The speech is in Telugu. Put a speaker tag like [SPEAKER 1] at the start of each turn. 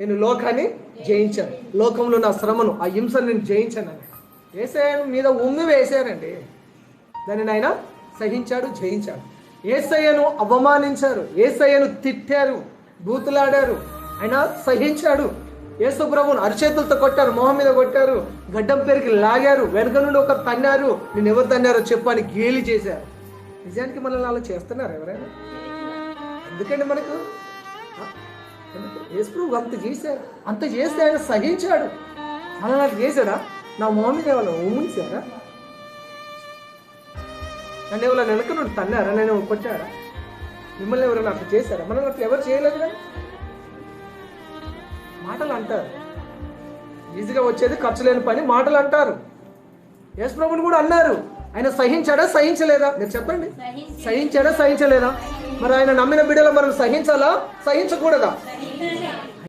[SPEAKER 1] నేను లోకాన్ని జయించాను. లోకంలో నా శ్రమను ఆ హింసను నేను జయించాను అని. ఏసఐ మీద ఉమ్మి వేశారండి. దానిని ఆయన సహించాడు జయించాడు. ఏసయ్యను అవమానించారు ఏసయ్యను తిట్టారు బూతులాడారు. ఆయన సహించాడు. యేసు ప్రభువును అరిచేతులతో కొట్టారు మొహం మీద కొట్టారు గడ్డం పేరుకి లాగారు వెనక నుండి ఒక తన్నారు. నేను ఎవరు తన్నారో చెప్పు అని గేలి చేశారు. నిజానికి మనల్ని అలా చేస్తున్నారు ఎవరైనా? ఎందుకండి మనకు ఎందుకు? యేసు ప్రభు అంత చేశారు అంత చేస్తే ఆయన సహించాడు. అలా నాకు చేశాడా? నా మీద ఏమైనా ఊమించారా నన్ను ఎవరైనా వెనక నుండి తన్నారా? నేను కొట్టారా? మిమ్మల్ని ఎవరైనా అట్లా చేశారా? మనల్ని అట్లా ఎవరు చేయలేదు కదా? మాటలు అంటారు. ఈజీగా వచ్చేది ఖర్చు లేని పని మాటలు అంటారు. యేసు ప్రభుని కూడా అన్నారు. ఆయన సహించాడా? సహించలేదా? మీరు చెప్పండి. సహించాడా? సహించలేదా? మరి ఆయన నమ్మిన బిడ్డలు మనం సహించాలా? సహించకూడదా?